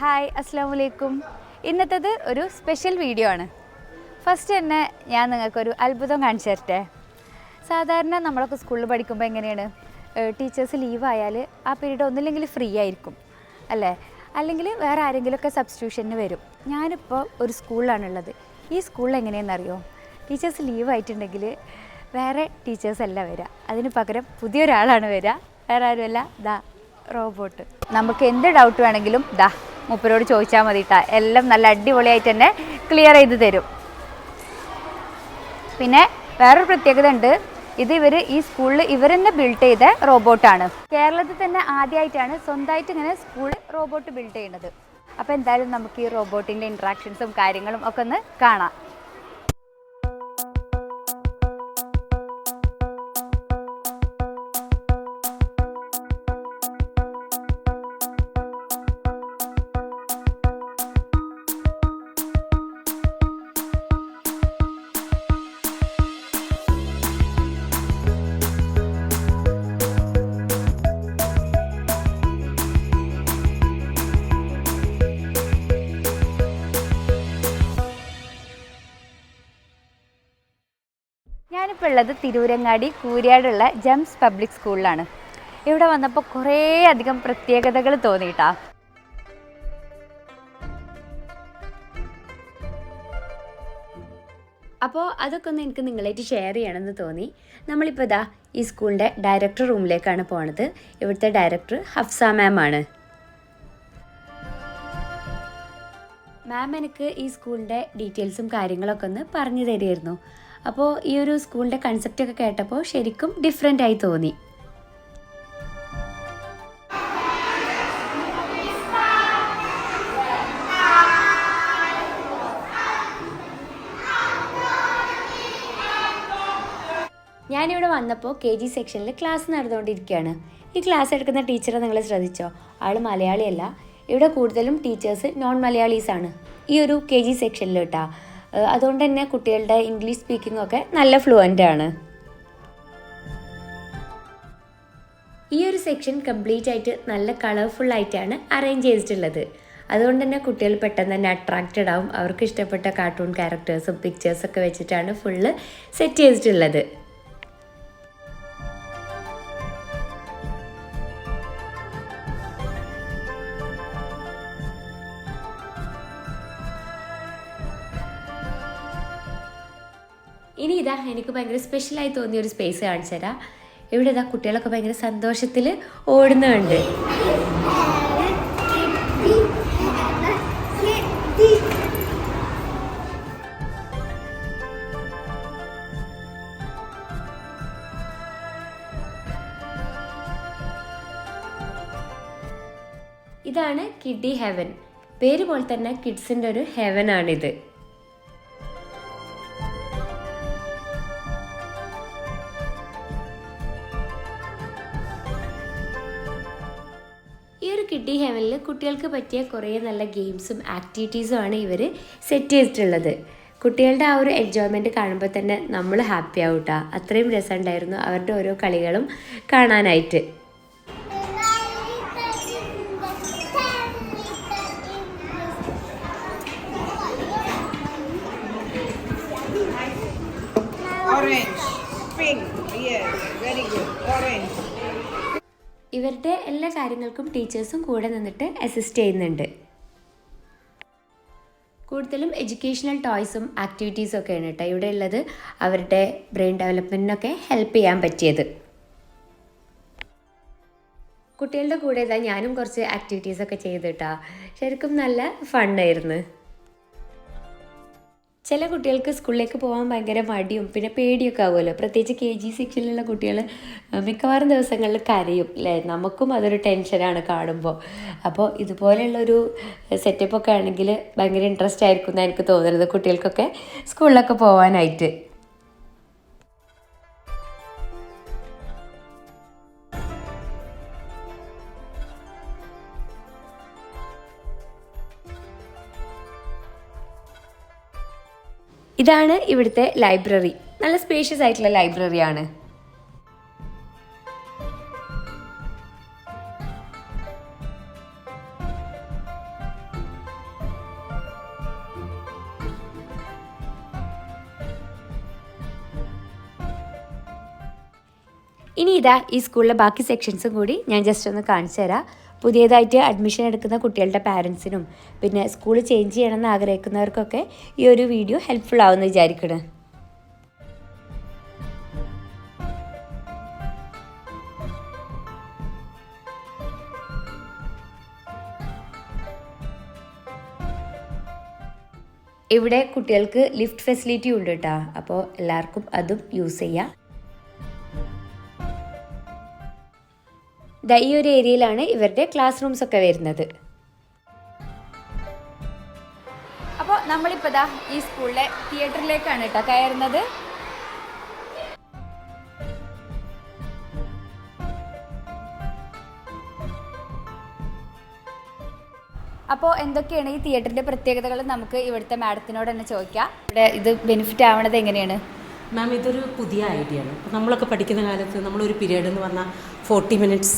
Hi അസ്സാം വലൈക്കും ഇന്നത്തേത് ഒരു സ്പെഷ്യൽ വീഡിയോ ആണ്. ഫസ്റ്റ് തന്നെ ഞാൻ നിങ്ങൾക്കൊരു അത്ഭുതം കാണിച്ചു തരട്ടെ സാധാരണ നമ്മളൊക്കെ സ്കൂളിൽ പഠിക്കുമ്പോൾ എങ്ങനെയാണ്? ടീച്ചേഴ്സ് ലീവായാൽ ആ പീരീഡ് ഒന്നില്ലെങ്കിൽ ഫ്രീ ആയിരിക്കും അല്ലേ? അല്ലെങ്കിൽ വേറെ ആരെങ്കിലുമൊക്കെ സബ്സ്റ്റിറ്റ്യൂഷന് വരും. ഞാനിപ്പോൾ ഒരു സ്കൂളിലാണുള്ളത് ഈ സ്കൂളിൽ എങ്ങനെയാണെന്നറിയോ ടീച്ചേഴ്സ് ലീവ് ആയിട്ടുണ്ടെങ്കിൽ വേറെ ടീച്ചേഴ്സ് അല്ല വരിക. അതിന് പകരം പുതിയൊരാളാണ് വരിക. വേറെ ആരുമല്ല. ദാ റോബോട്ട് നമുക്ക് എന്ത് ഡൗട്ട് വേണമെങ്കിലും ദാ മൂപ്പരോട് ചോദിച്ചാൽ മതി കേട്ടോ എല്ലാം നല്ല അടിപൊളിയായിട്ട് തന്നെ ക്ലിയർ ചെയ്ത് തരും. പിന്നെ വേറൊരു പ്രത്യേകത ഉണ്ട്. ഇത് ഇവർ ഈ സ്കൂളിൽ ഇവർ തന്നെ ബിൽഡ് ചെയ്ത റോബോട്ടാണ് കേരളത്തിൽ തന്നെ ആദ്യമായിട്ടാണ് സ്വന്തമായിട്ട് ഇങ്ങനെ സ്കൂൾ റോബോട്ട് ബിൽഡ് ചെയ്യുന്നത്. അപ്പോൾ എന്തായാലും നമുക്ക് ഈ റോബോട്ടിന്റെ ഇൻട്രാക്ഷൻസും കാര്യങ്ങളും ഒക്കെ ഒന്ന് കാണാം. ഞാനിപ്പോൾ ഉള്ളത് തിരൂരങ്ങാടി കൂരിയാടുള്ള ജംസ് പബ്ലിക് സ്കൂളിലാണ്. ഇവിടെ വന്നപ്പോൾ കുറേ അധികം പ്രത്യേകതകൾ തോന്നിയിട്ടാ. അപ്പോൾ അതൊക്കെ ഒന്ന് എനിക്ക് നിങ്ങളായിട്ട് ഷെയർ ചെയ്യണമെന്ന് തോന്നി. നമ്മളിപ്പോൾ ഇതാ ഈ സ്കൂളിന്റെ ഡയറക്ടർ റൂമിലേക്കാണ് പോണത്. ഇവിടുത്തെ ഡയറക്ടർ ഹഫ്സ മാം ആണ്. മാം എനിക്ക് ഈ സ്കൂളിന്റെ ഡീറ്റെയിൽസും കാര്യങ്ങളൊക്കെ ഒന്ന് പറഞ്ഞു തരുമായിരുന്നു അപ്പോൾ ഈ ഒരു സ്കൂളിന്റെ കൺസെപ്റ്റ് ഒക്കെ കേട്ടപ്പോൾ ശരിക്കും ഡിഫറെന്റ് ആയി തോന്നി. ഞാനിവിടെ വന്നപ്പോൾ കെ ജി സെക്ഷനിൽ ക്ലാസ് നടന്നുകൊണ്ടിരിക്കുകയാണ്. ഈ ക്ലാസ് എടുക്കുന്ന ടീച്ചറെ നിങ്ങൾ ശ്രദ്ധിച്ചോ? ആൾ മലയാളിയല്ല. ഇവിടെ കൂടുതലും ടീച്ചേഴ്സ് നോൺ മലയാളീസ് ആണ്. ഈ ഒരു കെ ജി സെക്ഷനിൽ കേട്ടാ. അതുകൊണ്ട് തന്നെ കുട്ടികളുടെ ഇംഗ്ലീഷ് സ്പീക്കിംഗ് ഒക്കെ നല്ല ഫ്ലുവന്റ് ആണ്. ഈ ഒരു സെക്ഷൻ കംപ്ലീറ്റ് ആയിട്ട് നല്ല കളർഫുൾ ആയിട്ടാണ് അറേഞ്ച് ചെയ്തിട്ടുള്ളത്. അതുകൊണ്ട് തന്നെ കുട്ടികൾ പെട്ടെന്ന് തന്നെ അട്രാക്റ്റഡ് ആവും. അവർക്ക് ഇഷ്ടപ്പെട്ട കാർട്ടൂൺ ക്യാരക്ടേഴ്സും പിക്ചേഴ്സൊക്കെ വെച്ചിട്ടാണ് ഫുള്ള് സെറ്റ് ചെയ്തിട്ടുള്ളത്. ഇനി ഇതാ എനിക്ക് ഭയങ്കര സ്പെഷ്യലായി തോന്നിയ ഒരു സ്പേസ് കാണിച്ചു തരാം. ഇവിടെ ഇതാ കുട്ടികളൊക്കെ ഭയങ്കര സന്തോഷത്തിൽ ഓടുന്നുണ്ട്. ഇതാണ് കിഡി ഹെവൻ. പേര് പോലെ തന്നെ കിഡ്സിന്റെ ഒരു ഹെവൻ ആണിത് കിഡി കുട്ടികൾക്ക് പറ്റിയ കുറേ നല്ല ഗെയിംസും ആക്ടിവിറ്റീസും ആണ് ഇവർ സെറ്റ് ചെയ്തിട്ടുള്ളത്. കുട്ടികളുടെ ആ ഒരു എൻജോയ്മെന്റ് കാണുമ്പോൾ തന്നെ നമ്മൾ ഹാപ്പി ആവൂട്ടാ. അത്രയും രസമുണ്ടായിരുന്നു അവരുടെ ഓരോ കളികളും കാണാനായിട്ട്. ഇവരുടെ എല്ലാ കാര്യങ്ങൾക്കും ടീച്ചേഴ്സും കൂടെ നിന്നിട്ട് അസിസ്റ്റ് ചെയ്യുന്നുണ്ട്. കൂടുതലും എഡ്യൂക്കേഷണൽ ടോയ്സും ആക്ടിവിറ്റീസും ഒക്കെയാണ് കേട്ടോ ഇവിടെ ഉള്ളത്. അവരുടെ ബ്രെയിൻ ഡെവലപ്മെന്റിനൊക്കെ ഹെൽപ്പ് ചെയ്യാൻ പറ്റിയത്. കുട്ടികളുടെ കൂടെ ഇതാ ഞാനും കുറച്ച് ആക്ടിവിറ്റീസൊക്കെ ചെയ്തിട്ടാ ശരിക്കും നല്ല ഫണ്ണായിരുന്നു. ചില കുട്ടികൾക്ക് സ്കൂളിലേക്ക് പോകാൻ ഭയങ്കര മടിയും പിന്നെ പേടിയൊക്കെ ആവുമല്ലോ. പ്രത്യേകിച്ച് കെ ജി സെക്ഷനിലുള്ള കുട്ടികൾ മിക്കവാറും ദിവസങ്ങളിൽ കരയും അല്ലേ നമുക്കും അതൊരു ടെൻഷനാണ് കാണുമ്പോൾ. അപ്പോൾ ഇതുപോലെയുള്ളൊരു സെറ്റപ്പൊക്കെ ആണെങ്കിൽ ഭയങ്കര ഇൻട്രസ്റ്റ് ആയിരിക്കും എന്നാണ് എനിക്ക് തോന്നുന്നത് കുട്ടികൾക്കൊക്കെ സ്കൂളിലൊക്കെ പോകാനായിട്ട്. ഇതാണ് ഇവിടുത്തെ ലൈബ്രറി. നല്ല സ്പേഷ്യസ് ആയിട്ടുള്ള ലൈബ്രറിയാണ്. ഇനി ഇതാ ഈ സ്കൂളിലെ ബാക്കി സെക്ഷൻസും കൂടി ഞാൻ ജസ്റ്റ് ഒന്ന് കാണിച്ചു തരാം പുതിയതായിട്ട് അഡ്മിഷൻ എടുക്കുന്ന കുട്ടികളുടെ പാരൻസിനും പിന്നെ സ്കൂൾ ചേഞ്ച് ചെയ്യണമെന്ന് ആഗ്രഹിക്കുന്നവർക്കൊക്കെ ഈ ഒരു വീഡിയോ ഹെൽപ്ഫുൾ ആവുമെന്ന് വിചാരിക്കണം. ഇവിടെ കുട്ടികൾക്ക് ലിഫ്റ്റ് ഫെസിലിറ്റി ഉണ്ട് കേട്ടോ അപ്പോൾ എല്ലാവർക്കും അതും യൂസ് ചെയ്യാം. ദാ ഈ ഒരു ഏരിയയിലാണ് ഇവരുടെ ക്ലാസ് റൂംസ് ഒക്കെ വരുന്നത്. അപ്പോൾ നമ്മളിപ്പോൾ ദാ ഈ സ്കൂളിലെ തിയേറ്ററിലേക്കാണ് കേട്ടോ കയറുന്നത്. അപ്പോൾ എന്തൊക്കെയാണ് ഈ തിയേറ്ററിന്റെ പ്രത്യേകതകൾ? നമുക്ക് ഇവിടുത്തെ മാഡത്തിനോട് തന്നെ ചോദിക്കാം. ഇവിടെ ഇത് ബെനിഫിറ്റ് ആവണത് എങ്ങനെയാണ്? മാം ഇതൊരു പുതിയ ഐഡിയ ആണ്. നമ്മളൊക്കെ പഠിക്കുന്ന കാലത്ത് നമ്മളൊരു പീരീഡ് എന്ന് പറഞ്ഞാൽ forty minutes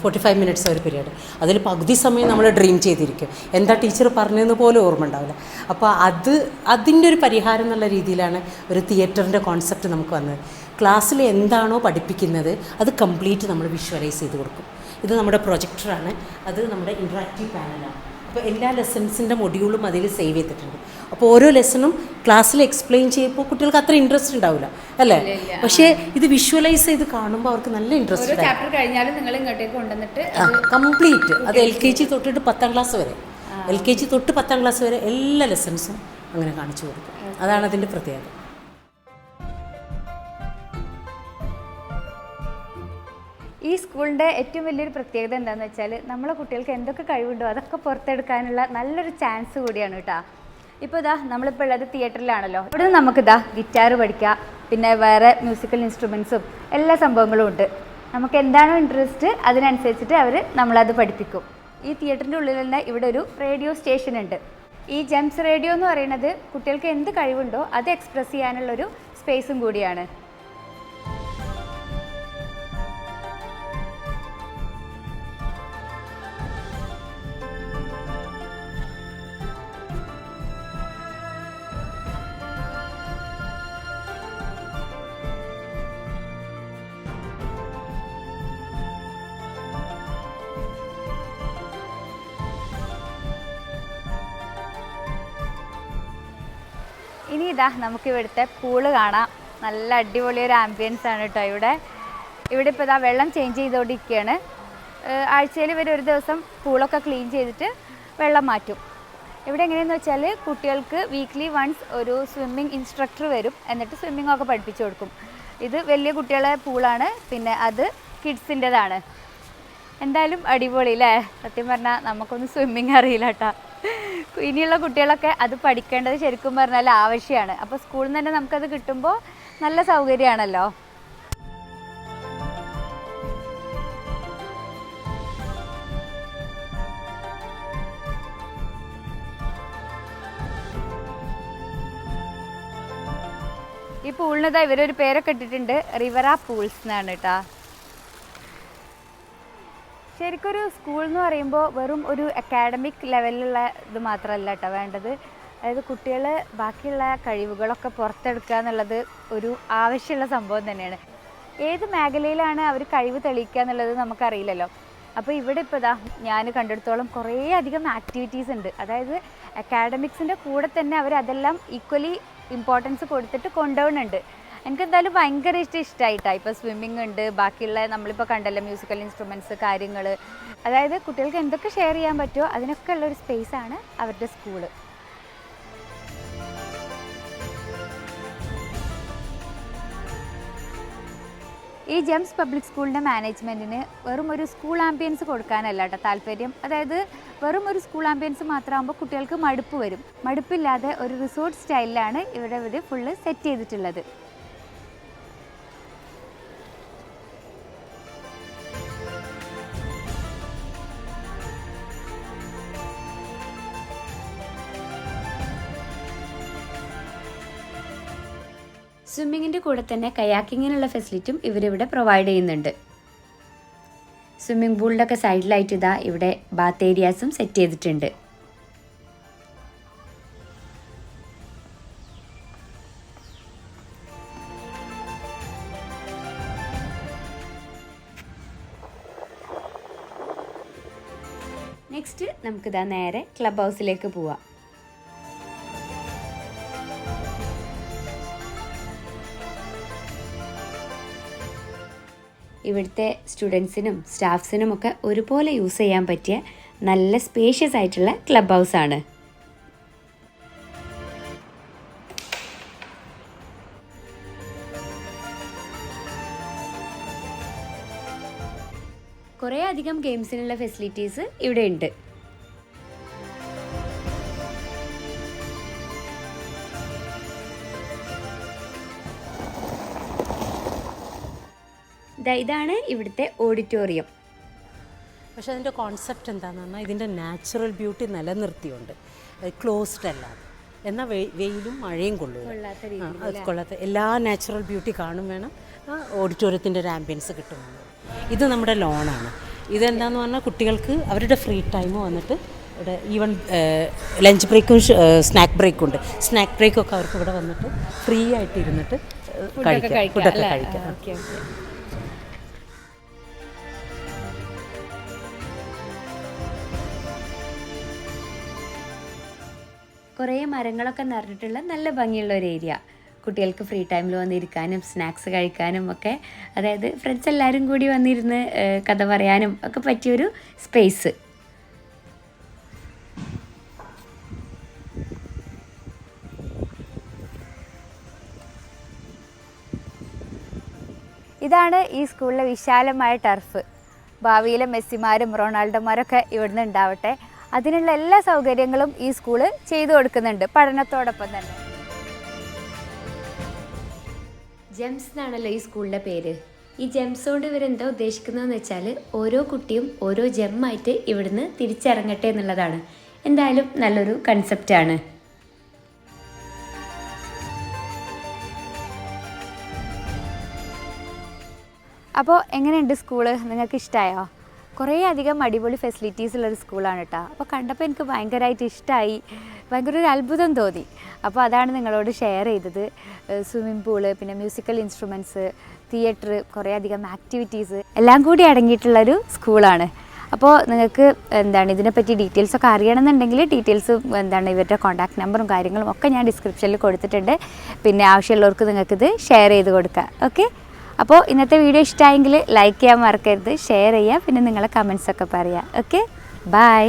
forty five minutes ഒരു പീരീഡ് അതിൽ പകുതി സമയം നമ്മൾ ഡ്രീം ചെയ്തിരിക്കും. എന്താ ടീച്ചർ പറഞ്ഞതെന്ന് പോലും ഓർമ്മ ഉണ്ടാവില്ല. അപ്പോൾ അത് അതിന്റെ ഒരു പരിഹാരം എന്നുള്ള രീതിയിലാണ് ഒരു തിയേറ്ററിന്റെ കോൺസെപ്റ്റ് നമുക്ക് വന്നത്. ക്ലാസ്സിൽ എന്താണോ പഠിപ്പിക്കുന്നത് അത് കംപ്ലീറ്റ് നമ്മൾ വിഷ്വലൈസ് ചെയ്ത് കൊടുക്കും. ഇത് നമ്മുടെ പ്രൊജക്ടറാണ് അത് നമ്മുടെ ഇൻട്രാക്റ്റീവ് പാനലാണ് അപ്പോൾ എല്ലാ ലെസൺസിന്റെ മൊഡ്യൂളും അതിൽ സേവ് ചെയ്തിട്ടുണ്ട്. അപ്പോൾ ഓരോ ലെസണും ക്ലാസ്സിൽ എക്സ്പ്ലെയിൻ ചെയ്യുമ്പോൾ കുട്ടികൾക്ക് അത്ര ഇൻട്രസ്റ്റ് ഉണ്ടാവില്ല അല്ലേ? പക്ഷേ ഇത് വിഷ്വലൈസ് ചെയ്ത് കാണുമ്പോൾ അവർക്ക് നല്ല ഇൻട്രസ്റ്റ് ഓരോ ചാപ്റ്റർ കഴിഞ്ഞാലും നിങ്ങൾ ഇങ്ങോട്ടേക്ക് കൊണ്ടുവന്നിട്ട് കംപ്ലീറ്റ് അത് എൽ കെ ജി തൊട്ടിട്ട് പത്താം ക്ലാസ് വരെ. എൽ കെ ജി തൊട്ട് പത്താം ക്ലാസ് വരെ എല്ലാ ലെസൺസും അങ്ങനെ കാണിച്ചു കൊടുക്കും. അതാണ് അതിന്റെ പ്രത്യേകത. ഈ സ്കൂളിന്റെ ഏറ്റവും വലിയൊരു പ്രത്യേകത എന്താണെന്ന് വെച്ചാൽ നമ്മളെ കുട്ടികൾക്ക് എന്തൊക്കെ കഴിവുണ്ടോ അതൊക്കെ പുറത്തെടുക്കാനുള്ള നല്ലൊരു ചാൻസ് കൂടിയാണ് കേട്ടോ ഇപ്പോൾ ഇതാ നമ്മളിപ്പോൾ ഉള്ളത് തിയേറ്ററിലാണല്ലോ. ഇവിടെ നിന്ന് നമുക്ക് ഇതാ ഗിറ്റാർ പഠിക്കാം പിന്നെ വേറെ മ്യൂസിക്കൽ ഇൻസ്ട്രുമെൻസും എല്ലാ സംഭവങ്ങളും ഉണ്ട്. നമുക്ക് എന്താണോ ഇൻട്രസ്റ്റ് അതിനനുസരിച്ചിട്ട് അവർ നമ്മളത് പഠിപ്പിക്കും. ഈ തിയേറ്ററിന്റെ ഉള്ളിൽ തന്നെ ഇവിടെ ഒരു റേഡിയോ സ്റ്റേഷൻ ഉണ്ട്. ഈ ജെംസ് റേഡിയോ എന്ന് പറയുന്നത് കുട്ടികൾക്ക് എന്ത് കഴിവുണ്ടോ അത് എക്സ്പ്രസ് ചെയ്യാനുള്ളൊരു സ്പേസും കൂടിയാണ്. ഇനി ഇതാ നമുക്ക് ഇവിടുത്തെ പൂൾ കാണാം. നല്ല അടിപൊളി ഒരു ആംബിയൻസ് ആണ് കേട്ടോ ഇവിടെ. ഇവിടെ ഇപ്പോൾ ഇതാ വെള്ളം ചേഞ്ച് ചെയ്തുകൊണ്ടിരിക്കുകയാണ് ആഴ്ചയിൽ ഇവർ ഒരു ദിവസം പൂളൊക്കെ ക്ലീൻ ചെയ്തിട്ട് വെള്ളം മാറ്റും. ഇവിടെ എങ്ങനെയെന്ന് വെച്ചാൽ കുട്ടികൾക്ക് വീക്ക്ലി വൺസ് ഒരു സ്വിമ്മിംഗ് ഇൻസ്ട്രക്ടർ വരും. എന്നിട്ട് സ്വിമ്മിംഗ് ഒക്കെ പഠിപ്പിച്ചു കൊടുക്കും. ഇത് വലിയ കുട്ടികളെ പൂളാണ്. പിന്നെ അത് കിഡ്സിന്റെതാണ് എന്തായാലും അടിപൊളി അല്ലേ സത്യം പറഞ്ഞാൽ നമുക്കൊന്നും സ്വിമ്മിങ് അറിയില്ല കേട്ടോ ഇനിയുള്ള കുട്ടികളൊക്കെ അത് പഠിക്കേണ്ടത് ശരിക്കും പറഞ്ഞാൽ ആവശ്യമാണ്. അപ്പോൾ സ്കൂളിൽ നിന്ന് തന്നെ നമുക്കത് കിട്ടുമ്പോൾ നല്ല സൗകര്യമാണല്ലോ. ഈ പൂളിനതാ ഇവരൊരു പേരൊക്കെ ഇട്ടിട്ടുണ്ട്. റിവറ പൂൾസ് എന്നാണ് കേട്ടോ. ശരിക്കൊരു സ്കൂൾ എന്ന് പറയുമ്പോൾ വെറും ഒരു അക്കാഡമിക് ലെവലിലുള്ള ഇത് മാത്രമല്ല കേട്ടോ വേണ്ടത്. അതായത് കുട്ടികൾ ബാക്കിയുള്ള കഴിവുകളൊക്കെ പുറത്തെടുക്കുക എന്നുള്ളത് ഒരു ആവശ്യമുള്ള സംഭവം തന്നെയാണ്. ഏത് മേഖലയിലാണ് അവർ കഴിവ് തെളിയിക്കുക എന്നുള്ളത് നമുക്കറിയില്ലല്ലോ. അപ്പോൾ ഇവിടെ ഇപ്പോൾ ഇതാ ഞാൻ കണ്ടെടുത്തോളം കുറേ അധികം ആക്ടിവിറ്റീസ് ഉണ്ട്. അതായത് അക്കാഡമിക്സിന്റെ കൂടെ തന്നെ അവർ അതെല്ലാം ഈക്വലി ഇമ്പോർട്ടൻസ് കൊടുത്തിട്ട് കൊണ്ടുപോകുന്നുണ്ട്. എനിക്ക് എന്തായാലും ഭയങ്കര ഇഷ്ടം ഇഷ്ടമായിട്ടാണ് ഇപ്പോൾ സ്വിമ്മിങ് ഉണ്ട്. ബാക്കിയുള്ള നമ്മളിപ്പോൾ കണ്ടല്ലോ മ്യൂസിക്കൽ ഇൻസ്ട്രുമെന്റ്സ് കാര്യങ്ങൾ അതായത് കുട്ടികൾക്ക് എന്തൊക്കെ ഷെയർ ചെയ്യാൻ പറ്റുമോ അതിനൊക്കെ ഉള്ളൊരു സ്പേസാണ് അവരുടെ സ്കൂൾ ഈ ജെംസ് പബ്ലിക് സ്കൂളിന്റെ മാനേജ്മെന്റിന് വെറും ഒരു സ്കൂൾ ആംബിയൻസ് കൊടുക്കാനല്ല കേട്ടോ താല്പര്യം. അതായത് വെറും ഒരു സ്കൂൾ ആംബിയൻസ് മാത്രമാകുമ്പോൾ കുട്ടികൾക്ക് മടുപ്പ് വരും. മടുപ്പില്ലാതെ ഒരു റിസോർട്ട് സ്റ്റൈലിലാണ് ഇവിടെ ഇവർ ഫുള്ള് സെറ്റ് ചെയ്തിട്ടുള്ളത്. സ്വിമ്മിങ്ങിന്റെ കൂടെ തന്നെ കയാക്കിങ്ങിനുള്ള ഫെസിലിറ്റിയും ഇവരിവിടെ പ്രൊവൈഡ് ചെയ്യുന്നുണ്ട്. സ്വിമ്മിംഗ് പൂളിലൊക്കെ സൈഡിലായിട്ട് ഇതാ ഇവിടെ ബാത്ത് ഏരിയാസും സെറ്റ് ചെയ്തിട്ടുണ്ട്. നെക്സ്റ്റ് നമുക്കിതാ നേരെ ക്ലബ് ഹൗസിലേക്ക് പോവാം. ഇവിടുത്തെ സ്റ്റുഡൻസിനും സ്റ്റാഫ്സിനും ഒക്കെ ഒരുപോലെ യൂസ് ചെയ്യാൻ പറ്റിയ നല്ല സ്പേഷ്യസ് ആയിട്ടുള്ള ക്ലബ് ഹൗസ് ആണ്. കുറേ അധികം ഗെയിംസിനുള്ള ഫെസിലിറ്റീസ് ഇവിടെ ഉണ്ട്. ഇതാണ് ഇവിടുത്തെ ഓഡിറ്റോറിയം. പക്ഷേ അതിന്റെ കോൺസെപ്റ്റ് എന്താണെന്ന് പറഞ്ഞാൽ ഇതിന്റെ നാച്ചുറൽ ബ്യൂട്ടി നിലനിർത്തിയുണ്ട് ക്ലോസ്ഡ് അല്ലാതെ. എന്നാൽ വെയിലും മഴയും കൊള്ളുക കൊള്ളാത്ത എല്ലാ നാച്ചുറൽ ബ്യൂട്ടി കാണും വേണം ആ ഓഡിറ്റോറിയത്തിന്റെ ഒരു ആംബിയൻസ് കിട്ടും ഇത് നമ്മുടെ ലോണാണ് ഇതെന്താന്ന് പറഞ്ഞാൽ കുട്ടികൾക്ക് അവരുടെ ഫ്രീ ടൈം വന്നിട്ട് ഇവിടെ ഈവൻ ലഞ്ച് ബ്രേക്കും സ്നാക്ക് ബ്രേക്കും ഉണ്ട്. സ്നാക്ക് ബ്രേക്കൊക്കെ അവർക്ക് ഇവിടെ വന്നിട്ട് ഫ്രീ ആയിട്ട് ഇരുന്നിട്ട് കഴിക്കാം. ഫുഡൊക്കെ കഴിക്കാം. കുറേ മരങ്ങളൊക്കെ നിറഞ്ഞിട്ടുള്ള നല്ല ഭംഗിയുള്ള ഒരു ഏരിയ കുട്ടികൾക്ക് ഫ്രീ ടൈമിൽ വന്നിരിക്കാനും സ്നാക്സ് കഴിക്കാനും ഒക്കെ. അതായത് ഫ്രണ്ട്സ് എല്ലാവരും കൂടി വന്നിരുന്ന് കഥ പറയാനും ഒക്കെ പറ്റിയൊരു സ്പേസ് ഇതാണ് ഈ സ്കൂളിലെ വിശാലമായ ടർഫ് ഭാവിയിലെ മെസ്സിമാരും റൊണാൾഡോമാരൊക്കെ ഇവിടുന്ന് ഉണ്ടാവട്ടെ. അതിനുള്ള എല്ലാ സൗകര്യങ്ങളും ഈ സ്കൂൾ ചെയ്തു കൊടുക്കുന്നുണ്ട് പഠനത്തോടൊപ്പം തന്നെ. ജെംസ് എന്നാണല്ലോ ഈ സ്കൂളിന്റെ പേര്. ഈ ജെംസ് കൊണ്ട് ഇവരെന്താ ഉദ്ദേശിക്കുന്നതെന്ന് വെച്ചാൽ ഓരോ കുട്ടിയും ഓരോ ജെമ്മായിട്ട് ഇവിടുന്ന് തിരിച്ചിറങ്ങട്ടെ എന്നുള്ളതാണ്. എന്തായാലും നല്ലൊരു കൺസെപ്റ്റാണ് അപ്പോൾ എങ്ങനെയുണ്ട് സ്കൂൾ? നിങ്ങൾക്ക് ഇഷ്ടമായോ കുറേ അധികം അടിപൊളി ഫെസിലിറ്റീസ് ഉള്ളൊരു സ്കൂളാണ് കേട്ടോ അപ്പോൾ കണ്ടപ്പോൾ എനിക്ക് ഭയങ്കരമായിട്ട് ഇഷ്ടമായി ഭയങ്കര ഒരു അത്ഭുതം തോന്നി. അപ്പോൾ അതാണ് നിങ്ങളോട് ഷെയർ ചെയ്തത്. സ്വിമ്മിംഗ് പൂൾ പിന്നെ മ്യൂസിക്കൽ ഇൻസ്ട്രുമെന്റ്സ് തിയേറ്റർ കുറേ അധികം ആക്ടിവിറ്റീസ് എല്ലാം കൂടി അടങ്ങിയിട്ടുള്ളൊരു സ്കൂളാണ്. അപ്പോൾ നിങ്ങൾക്ക് എന്താണ് ഇതിനെപ്പറ്റി ഡീറ്റെയിൽസ് ഒക്കെ അറിയണമെന്നുണ്ടെങ്കിൽ ഡീറ്റെയിൽസ് എന്താണ് ഇവരുടെ കോൺടാക്ട് നമ്പറും കാര്യങ്ങളും ഒക്കെ ഞാൻ ഡിസ്ക്രിപ്ഷനിൽ കൊടുത്തിട്ടുണ്ട്. പിന്നെ ആവശ്യമുള്ളവർക്ക് നിങ്ങൾക്കിത് ഷെയർ ചെയ്ത് കൊടുക്കാം. ഓക്കെ അപ്പോൾ ഇന്നത്തെ വീഡിയോ ഇഷ്ടമായെങ്കിൽ ലൈക്ക് ചെയ്യാൻ മറക്കരുത് ഷെയർ ചെയ്യുക പിന്നെ നിങ്ങളെ കമൻസ് ഒക്കെ പറയുക ഓക്കെ ബൈ